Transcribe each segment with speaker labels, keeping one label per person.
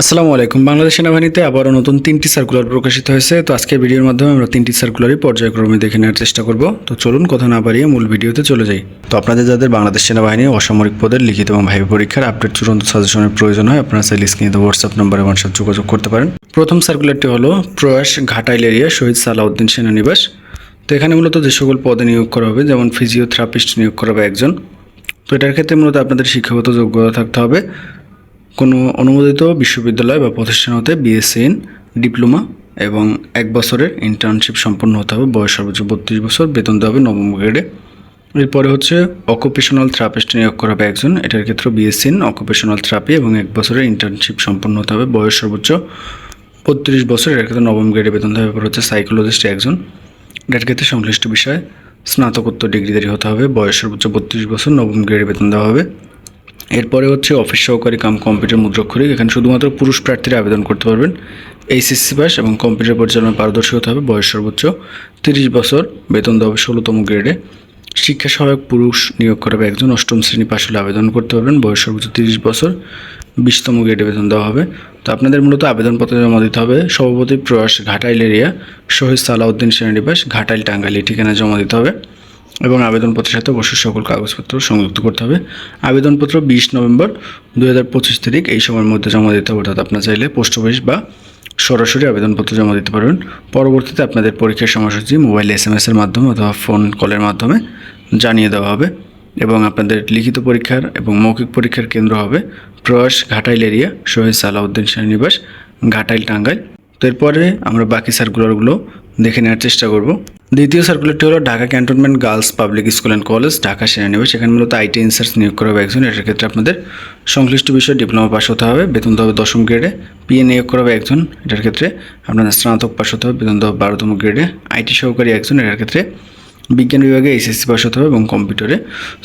Speaker 1: আসসালামু আলাইকুম। বাংলাদেশ সেনাবাহিনীতে আবারও নতুন তিনটি সার্কুলার প্রকাশিত হয়েছে। তো আজকে ভিডিওর মাধ্যমে আমরা তিনটি সার্কুলারই পর্যায়ক্রমে দেখে নেওয়ার চেষ্টা করব। তো চলুন কথা না বাড়িয়ে মূল ভিডিওতে চলে যাই। তো আপনাদের যাদের বাংলাদেশ সেনাবাহিনী অসামরিক পদের লিখিত এবং ভাইভা পরীক্ষার আপডেট চূড়ান্ত সাজেশনের প্রয়োজন হয়, আপনারা চাইলে স্ক্রিনে হোয়াটসঅ্যাপ নম্বরে আমার সাথে যোগাযোগ করতে পারেন। প্রথম সার্কুলারটি হলো প্রয়াস ঘাটাইল এরিয়া শহীদ সালাউদ্দিন সেনানিবাস। তো এখানে মূলত যে সকল পদে নিয়োগ করা হবে, যেমন ফিজিওথেরাপিস্ট নিয়োগ করা হবে একজন। তো এটার ক্ষেত্রে মূলত আপনাদের শিক্ষাগত যোগ্যতা থাকতে হবে। কোনো অনুমোদিত বিশ্ববিদ্যালয় বা প্রতিষ্ঠান হতে বিএসসি ইন, ডিপ্লোমা এবং এক বছরের ইন্টার্নশিপ সম্পন্ন হতে হবে। বয়স সর্বোচ্চ বত্রিশ বছর, বেতন দেওয়া হবে নবম গ্রেডে এরপরে হচ্ছে অকুপেশনাল থেরাপিস্ট নিয়োগ করা হবে একজন। এটার ক্ষেত্রে বিএসসি ইন অকুপেশনাল থেরাপি এবং এক বছরের ইন্টার্নশিপ সম্পন্ন হতে হবে। বয়স সর্বোচ্চ বত্রিশ বছর, এটার ক্ষেত্রে নবম গ্রেডে বেতন দেওয়া হবে। হচ্ছে সাইকোলজিস্ট একজন। এটার ক্ষেত্রে সংশ্লিষ্ট বিষয়ে, স্নাতকোত্তর ডিগ্রিধারী হতে হবে। বয়স সর্বোচ্চ বত্রিশ বছর, নবম গ্রেডে বেতন দেওয়া হবে। এরপরে হচ্ছে অফিস সহকারী কাম কম্পিউটার মুদ্রাক্ষরিক এখানে শুধুমাত্র পুরুষ প্রার্থীরা আবেদন করতে পারবেন। এইচএসসি পাস এবং কম্পিউটার পরিচালনায় পারদর্শী হতে হবে, বয়স সর্বোচ্চ তিরিশ বছর, বেতন দেওয়া হবে ষোলোতম গ্রেডে শিক্ষা সহায়ক পুরুষ নিয়োগ করা হবে একজন, অষ্টম শ্রেণি পাশ হলে আবেদন করতে পারবেন, বয়স সর্বোচ্চ তিরিশ বছর, বিশতম গ্রেডে বেতন দেওয়া হবে। তো আপনাদের মূলত আবেদনপত্র জমা দিতে হবে, সভাপতি প্রয়াস ঘাটাইল এরিয়া, শহীদ সালাউদ্দিন সেনানিবাস, ঘাটাইল টাঙ্গাইল, এই ঠিকানায় জমা দিতে হবে। এবং আবেদনপত্রের সাথে অবশ্যই সকল কাগজপত্র সংযুক্ত করতে হবে। আবেদনপত্র বিশ নভেম্বর দু হাজার পঁচিশ তারিখ, এই সময়ের মধ্যে জমা দিতে হবে, অর্থাৎ আপনার চাইলে পোস্ট অফিস বা সরাসরি আবেদনপত্র জমা দিতে পারবেন। পরবর্তীতে আপনাদের পরীক্ষার সময়সূচি মোবাইল এস এম এসের মাধ্যমে অথবা ফোন কলের মাধ্যমে জানিয়ে দেওয়া হবে এবং আপনাদের লিখিত পরীক্ষার এবং মৌখিক পরীক্ষার কেন্দ্র হবে প্রয়াস ঘাটাইল এরিয়া, শহীদ সালাউদ্দিন সেনানিবাস ঘাটাইল টাঙ্গাইল। তো এরপরে আমরা বাকি সার্কুলারগুলো দেখে নেওয়ার চেষ্টা করব। দ্বিতীয় সার্কুলারটি হলো Dhaka cantonment girls public school and college Dhaka সেনানিবাস। এখানে মূলত আইটি ইনসার্স নিয়োগ করা হবে একজন, এটার ক্ষেত্রে আপনাদের সংশ্লিষ্ট বিষয়ে ডিপ্লোমা পাস হতে হবে, বেতন হবে দশম গ্রেডে পিএ নিয়োগ করা হবে একজন, এটার ক্ষেত্রে আপনাদের স্নাতক পাস হতে হবে, বেতন হবে বারোতম গ্রেডে আইটি সহকারী একজন, এটার ক্ষেত্রে বিজ্ঞান বিভাগে এসএসসি পাস হতে হবে এবং কম্পিউটারে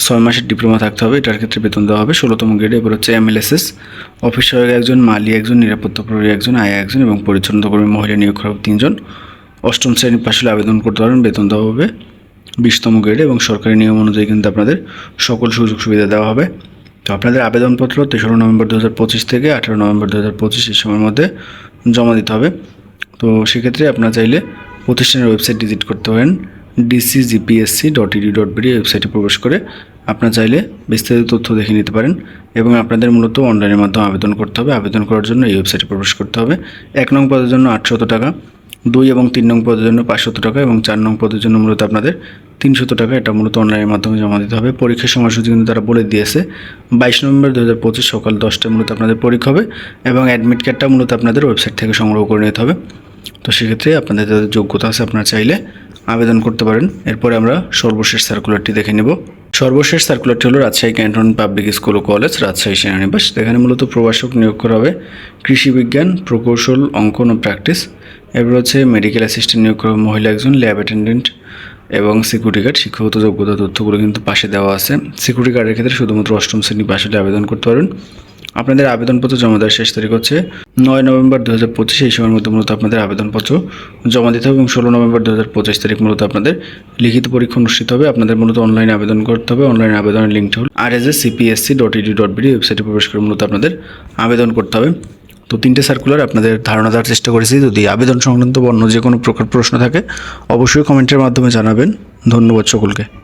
Speaker 1: ছয় মাসের ডিপ্লোমা থাকতে হবে, এটার ক্ষেত্রে বেতন দেওয়া হবে ষোলোতম গ্রেডে এবার হচ্ছে এমএলএসএস অফিস সহায়ক একজন, মালি একজন, নিরাপত্তা প্রহরী একজন আয়া একজন এবং পরিচ্ছন্ন কর্মী মহিলা নিয়োগ করা তিনজন। অষ্টম শ্রেণির পাশে আবেদন করতে পারবেন, বেতন দেওয়া হবে বিশতম গ্রেডে এবং সরকারি নিয়ম অনুযায়ী কিন্তু আপনাদের সকল সুযোগ সুবিধা দেওয়া হবে। তো আপনাদের আবেদনপত্র তেসরা নভেম্বর দু হাজার পঁচিশ থেকে আঠারো নভেম্বর দু হাজার পঁচিশ এই সময়ের মধ্যে জমা দিতে হবে। তো সেক্ষেত্রে আপনারা চাইলে প্রতিষ্ঠানের ওয়েবসাইট ভিজিট করতে পারেন DCGPSC dot edu dot BD ওয়েবসাইটে প্রবেশ করে আপনারা চাইলে বিস্তারিত তথ্য দেখে নিতে পারেন এবং আপনাদের মূলত অনলাইনের মাধ্যমে আবেদন করতে হবে। আবেদন করার জন্য এই ওয়েবসাইটে প্রবেশ করতে হবে। এক নং পদের জন্য আটশত টাকা দুই এবং তিন নং পদের জন্য পাঁচশত টাকা এবং চার নং পদের জন্য মূলত আপনাদের তিনশত টাকা। এটা মূলত অনলাইনের মাধ্যমে জমা দিতে হবে। পরীক্ষার সময়সূচি কিন্তু তারা বলে দিয়েছে। বাইশ নভেম্বর দু হাজার পঁচিশ সকাল দশটায় মূলত আপনাদের পরীক্ষা হবে এবং অ্যাডমিট কার্ডটা মূলত আপনাদের ওয়েবসাইট থেকে সংগ্রহ করে নিতে হবে। তো সেক্ষেত্রে আপনাদের যাদের যোগ্যতা আছে আপনারা চাইলে আবেদন করতে পারেন। এরপরে আমরা সর্বশেষ সার্কুলারটি দেখে নেব। সর্বশেষ সার্কুলারটি হলো রাজশাহী ক্যান্টন পাবলিক স্কুল ও কলেজ, রাজশাহী সেনানিবাস। এখানে মূলত প্রবাসক নিয়োগ করা হবে কৃষি বিজ্ঞান, প্রকৌশল, অঙ্কন ও প্র্যাকটিস এরপর হচ্ছে মেডিকেল অ্যাসিস্ট্যান্ট নিয়োগ করা মহিলা একজন ল্যাব অ্যাটেন্ডেন্ট এবং সিকিউরিটি গার্ড শিক্ষাগত যোগ্যতা তথ্যগুলো কিন্তু পাশে দেওয়া আছে। সিকিউরিটি গার্ডের ক্ষেত্রে শুধুমাত্র অষ্টম শ্রেণি পাশে আবেদন করতে পারেন। আপনাদের আবেদনপত্র জমা দেওয়ার শেষ তারিখ হচ্ছে নয় নভেম্বর দু হাজার পঁচিশ, এই সময়ের মধ্যে মূলত আপনাদের আবেদনপত্র জমা দিতে হবে এবং ষোলো নভেম্বর দু হাজার পঁচিশ তারিখ মূলত আপনাদের লিখিত পরীক্ষা অনুষ্ঠিত হবে। আপনাদের মূলত অনলাইনে আবেদন করতে হবে। অনলাইনে আবেদনের লিঙ্কটি হল R S S CPSC dot edu dot BD ওয়েবসাইটে প্রবেশ করে মূলত আপনাদের আবেদন করতে হবে। তো তিনটে সার্কুলার আপনাদের ধারণা দেওয়ার চেষ্টা করেছি। যদি আবেদন সংক্রান্ত বা অন্য যে কোনো প্রকার প্রশ্ন থাকে, অবশ্যই কমেন্টের মাধ্যমে জানাবেন। ধন্যবাদ সকলকে।